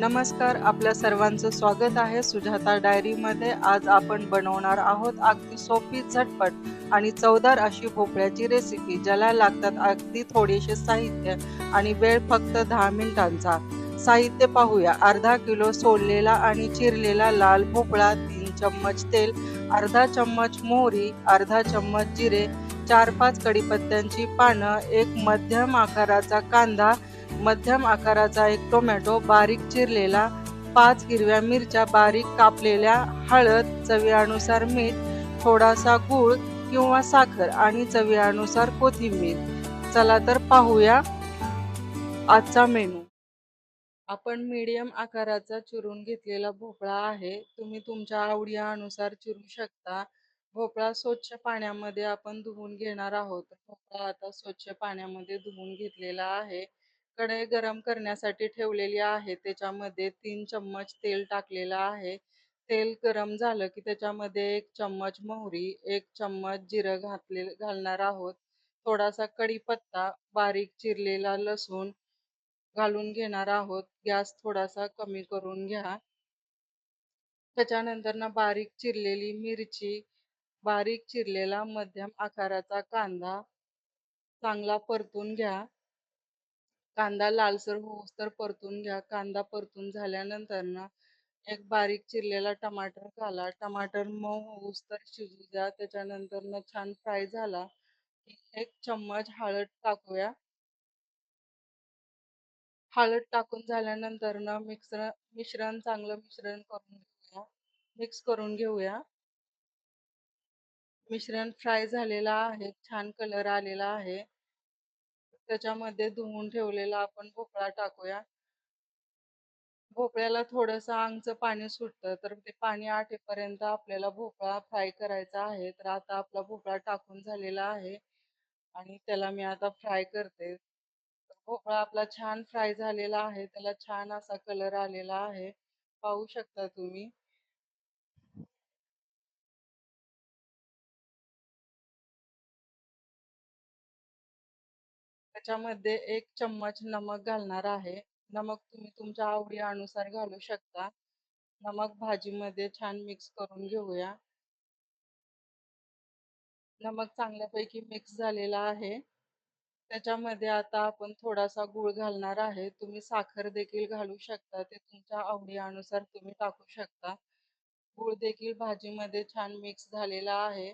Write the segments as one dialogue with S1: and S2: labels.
S1: नमस्कार आपल्या सर्वांचं स्वागत आहे सुजाता डायरीमध्ये. आज आपण बनवणार आहोत अगदी सोपी झटपट आणि चवदार अशी भोपळ्याची रेसिपी ज्याला लागतात अगदी थोडेसे साहित्य आणि वेळ फक्त दहा मिनिटांचा. साहित्य पाहूया. अर्धा किलो सोललेला आणि चिरलेला लाल भोपळा तीन चम्मच तेल अर्धा चम्मच मोहरी अर्धा चम्मच जिरे चार पाच कडीपत्त्यांची पानं एक मध्यम आकाराचा कांदा मध्यम आकाराचा एक टोमॅटो बारीक चिरलेला पाच हिरव्या मिरच्या बारीक कापलेल्या हळद चवीनुसार मीठ थोडासा गूळ किंवा साखर आणि चवीनुसार कोथिंबीर. चला तर पाहूया आजचा मेनू आपण मीडियम आकाराचा चिरून घेतलेला भोपळा आहे. तुम्ही तुमच्या आवडीनुसार चिरू शकता. भोपळा स्वच्छ पाण्यामध्ये आपण धुवून घेणार आहोत. भोपळा आता स्वच्छ पाण्यामध्ये धुवून घेतलेला आहे. कढई गरम करण्यासाठी ठेवलेली आहे. त्याच्यामध्ये तीन चम्मच तेल टाकलेलं आहे. तेल गरम झालं की त्याच्यामध्ये एक चम्मच मोहरी एक चम्मच जिरं घातले घालणार आहोत. थोडासा कढीपत्ता बारीक चिरलेला लसूण घालून घेणार आहोत. गॅस थोडासा कमी करून घ्या. त्याच्यानंतर ना बारीक चिरलेली मिरची बारीक चिरलेला मध्यम आकाराचा कांदा चांगला परतून घ्या. कांदा लालसर होऊस्तर परतून घ्या. कांदा परतून झाल्यानंतर ना एक बारीक चिरलेला टमाटर घाला. टमाटर मऊ होऊस्तर शिजू द्या. त्याच्यानंतर ना छान फ्राय झाला की एक चम्मच हळद टाकूया. हळद टाकून झाल्यानंतर ना मिक्सर मिश्रण चांगलं मिश्रण करून घेऊया. मिक्स करून घेऊया. मिश्रण फ्राय झालेलं आहे. छान कलर आलेला आहे. त्याच्यामध्ये धुवून ठेवलेला आपण भोपळा टाकूया. भोपळ्याला थोडंसं आंगचं पाणी सुटतं तर ते पाणी आटेपर्यंत आपल्याला भोपळा फ्राय करायचा आहे. तर आता आपला भोपळा टाकून झालेला आहे आणि त्याला मी आता फ्राय करते. भोपळा आपला छान फ्राय झालेला आहे. त्याला छान असा कलर आलेला आहे. पाहू शकता तुम्ही. त्याच्यामध्ये एक चम्मच नमक घालणार आहे. नमक तुम्ही तुमच्या आवडी अनुसार घालू शकता. नमक भाजीमध्ये छान मिक्स करून घेऊया. नमक चांगल्यापैकी मिक्स झालेला आहे. त्याच्यामध्ये आता आपण थोडासा गूळ घालणार आहे. तुम्ही साखर देखील घालू शकता. ते तुमच्या आवडीअनुसार तुम्ही टाकू शकता. गूळ देखील भाजीमध्ये छान मिक्स झालेला आहे.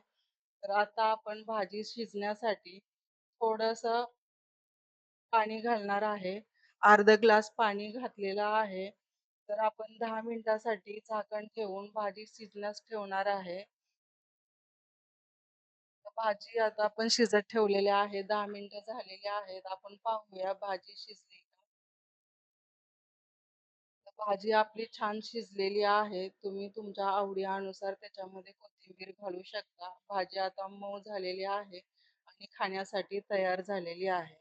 S1: तर आता आपण भाजी शिजण्यासाठी थोडस पाणी घालणार आहे. अर्ध ग्लास पाणी घातलेलं आहे. तर आपण दहा मिनिटासाठी झाकण ठेवून भाजी शिजण्यास ठेवणार आहे. भाजी आता आपण शिजत ठेवलेली आहे दहा मिनिटं झालेली आहेत. आपण पाहूया भाजी शिजली का? भाजी आपली छान शिजलेली आहे. तुम्ही तुमच्या आवडी अनुसार त्याच्यामध्ये कोथिंबीर घालू शकता. भाजी आता मऊ झालेली आहे आणि खाण्यासाठी तयार झालेली आहे.